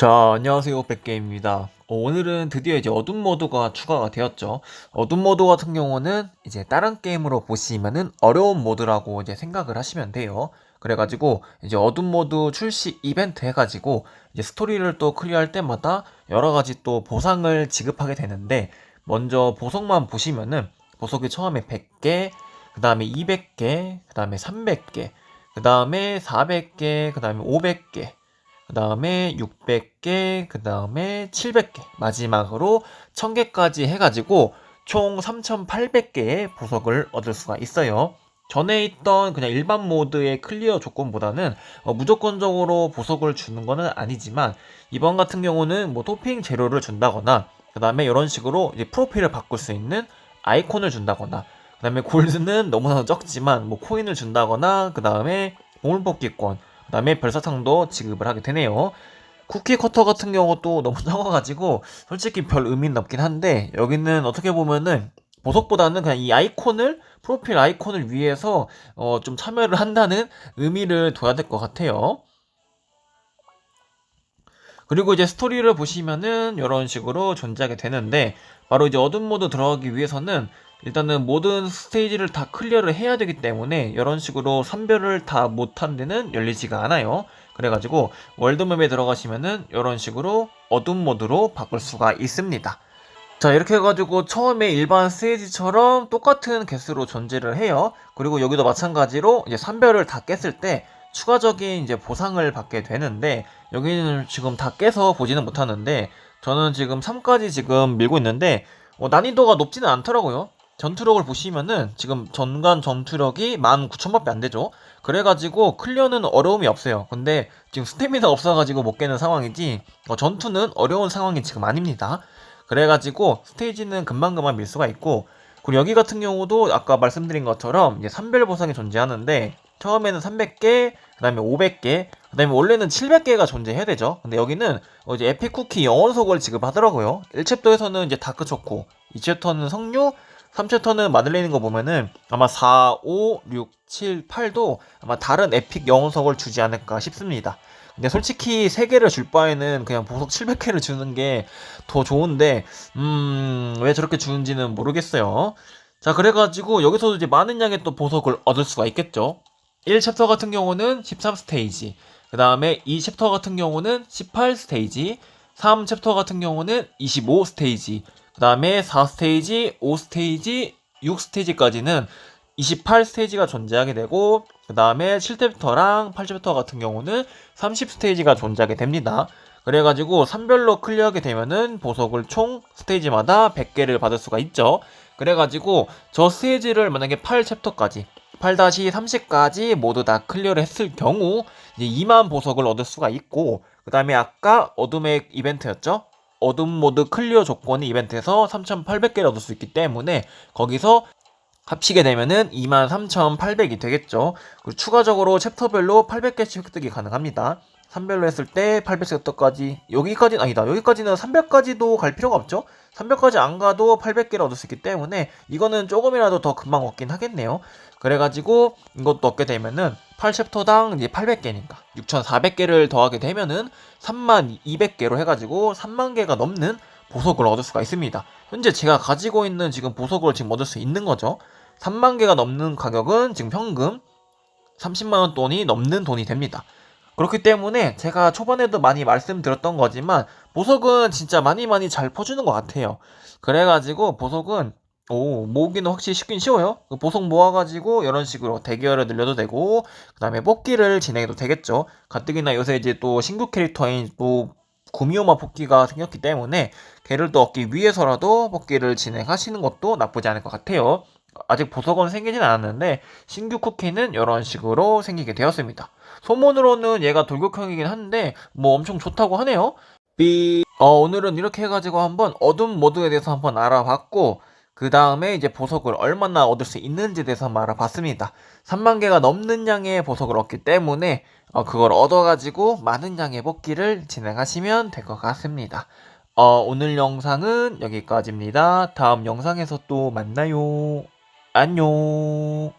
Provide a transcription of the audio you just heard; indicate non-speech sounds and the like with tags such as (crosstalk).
자, 안녕하세요. 백게임입니다. 어, 오늘은 드디어 이제 어둠 모드가 추가가 되었죠. 어둠 모드 같은 경우는 이제 다른 게임으로 보시면은 어려운 모드라고 이제 생각을 하시면 돼요. 그래가지고 이제 어둠 모드 출시 이벤트 해가지고 이제 스토리를 또 클리어할 때마다 여러 가지 또 보상을 지급하게 되는데 먼저 보석만 보시면은 보석이 처음에 100개, 그 다음에 200개, 그 다음에 300개, 그 다음에 400개, 그 다음에 500개, 그 다음에 600개, 그 다음에 700개, 마지막으로 1000개까지 해가지고 총 3800개의 보석을 얻을 수가 있어요. 전에 있던 그냥 일반 모드의 클리어 조건보다는 어, 무조건적으로 보석을 주는 거는 아니지만 이번 같은 경우는 뭐 토핑 재료를 준다거나 그 다음에 이런 식으로 프로필을 바꿀 수 있는 아이콘을 준다거나 그 다음에 골드는 너무나 적지만 뭐 코인을 준다거나 그 다음에 보물 뽑기권 그 다음에 별사탕도 지급을 하게 되네요. 쿠키 커터 같은 경우도 너무 (laughs) 적어가지고 솔직히 별 의미는 없긴 한데 여기는 어떻게 보면은 보석보다는 그냥 이 아이콘을 프로필 아이콘을 위해서 어, 좀 참여를 한다는 의미를 둬야 될 것 같아요. 그리고 이제 스토리를 보시면은 이런 식으로 존재하게 되는데 바로 이제 어둠 모드 들어가기 위해서는 일단은 모든 스테이지를 다 클리어를 해야 되기 때문에 이런 식으로 선별을 다 못한 데는 열리지가 않아요. 그래가지고 월드맵에 들어가시면은 이런 식으로 어둠 모드로 바꿀 수가 있습니다. 자 이렇게 해가지고 처음에 일반 스테이지처럼 똑같은 개수로 존재를 해요. 그리고 여기도 마찬가지로 이제 선별을 다 깼을 때 추가적인 이제 보상을 받게 되는데 여기는 지금 다 깨서 보지는 못하는데 저는 지금 3까지 지금 밀고 있는데 어, 난이도가 높지는 않더라고요. 전투력을 보시면은 지금 전관 전투력이 19,000밖에 안 되죠. 그래가지고 클리어는 어려움이 없어요. 근데 지금 스태미나 없어가지고 못 깨는 상황이지 어, 전투는 어려운 상황이 지금 아닙니다. 그래가지고 스테이지는 금방금방 밀 수가 있고 그리고 여기 같은 경우도 아까 말씀드린 것처럼 이제 산별 보상이 존재하는데 처음에는 300개, 그 다음에 500개, 그 다음에 원래는 700개가 존재해야 되죠. 근데 여기는 어, 이제 에픽 쿠키 영원석을 지급하더라고요. 1챕터에서는 이제 다크초코, 2챕터는 석류, 3챕터는 마들레인인 거 보면은 아마 4, 5, 6, 7, 8도 아마 다른 에픽 영원석을 주지 않을까 싶습니다. 근데 솔직히 3개를 줄 바에는 그냥 보석 700개를 주는 게 더 좋은데, 음, 왜 저렇게 주는지는 모르겠어요. 자, 그래가지고 여기서도 이제 많은 양의 또 보석을 얻을 수가 있겠죠. 1챕터 같은 경우는 13스테이지, 그 다음에 2챕터 같은 경우는 18스테이지, 3챕터 같은 경우는 25스테이지, 그 다음에 4스테이지, 5스테이지, 6스테이지까지는 28스테이지가 존재하게 되고 그 다음에 7챕터랑 8챕터 같은 경우는 30스테이지가 존재하게 됩니다. 그래가지고 3별로 클리어하게 되면은 보석을 총 스테이지마다 100개를 받을 수가 있죠. 그래가지고 저 스테이지를 만약에 8챕터까지 8-30까지 모두 다 클리어를 했을 경우 이제 2만 보석을 얻을 수가 있고 그 다음에 아까 어둠의 이벤트였죠. 어둠 모드 클리어 조건이 이벤트에서 3,800개를 얻을 수 있기 때문에 거기서 합치게 되면은 23,800이 되겠죠. 그리고 추가적으로 챕터별로 800개씩 획득이 가능합니다. 3별로 했을 때 800챕터까지 여기까지는 아니다. 여기까지는 300까지도 갈 필요가 없죠. 300까지 안 가도 800개를 얻을 수 있기 때문에 이거는 조금이라도 더 금방 얻긴 하겠네요. 그래가지고 이것도 얻게 되면은 8챕터당 이제 800개니까 6,400개를 더하게 되면은 3만200개로 해가지고 3만 개가 넘는 보석을 얻을 수가 있습니다. 현재 제가 가지고 있는 지금 보석을 지금 얻을 수 있는 거죠. 3만 개가 넘는 가격은 지금 현금 30만 원 돈이 넘는 돈이 됩니다. 그렇기 때문에 제가 초반에도 많이 말씀드렸던 거지만 보석은 진짜 많이 많이 잘 퍼주는 것 같아요. 그래가지고 보석은 오 모으기는 확실히 쉽긴 쉬워요. 그 보석 모아가지고 이런 식으로 대결을 늘려도 되고 그 다음에 뽑기를 진행해도 되겠죠. 가뜩이나 요새 이제 또 신규 캐릭터인 또 구미호마 뽑기가 생겼기 때문에 걔를 또 얻기 위해서라도 뽑기를 진행하시는 것도 나쁘지 않을 것 같아요. 아직 보석은 생기진 않았는데 신규 쿠키는 이런 식으로 생기게 되었습니다. 소문으로는 얘가 돌격형이긴 한데 뭐 엄청 좋다고 하네요. 삐. 어, 오늘은 이렇게 해가지고 한번 어둠 모드에 대해서 한번 알아봤고 그 다음에 이제 보석을 얼마나 얻을 수 있는지에 대해서 알아봤습니다. 3만 개가 넘는 양의 보석을 얻기 때문에 어, 그걸 얻어가지고 많은 양의 뽑기를 진행하시면 될 것 같습니다. 어, 오늘 영상은 여기까지입니다. 다음 영상에서 또 만나요. 안녕.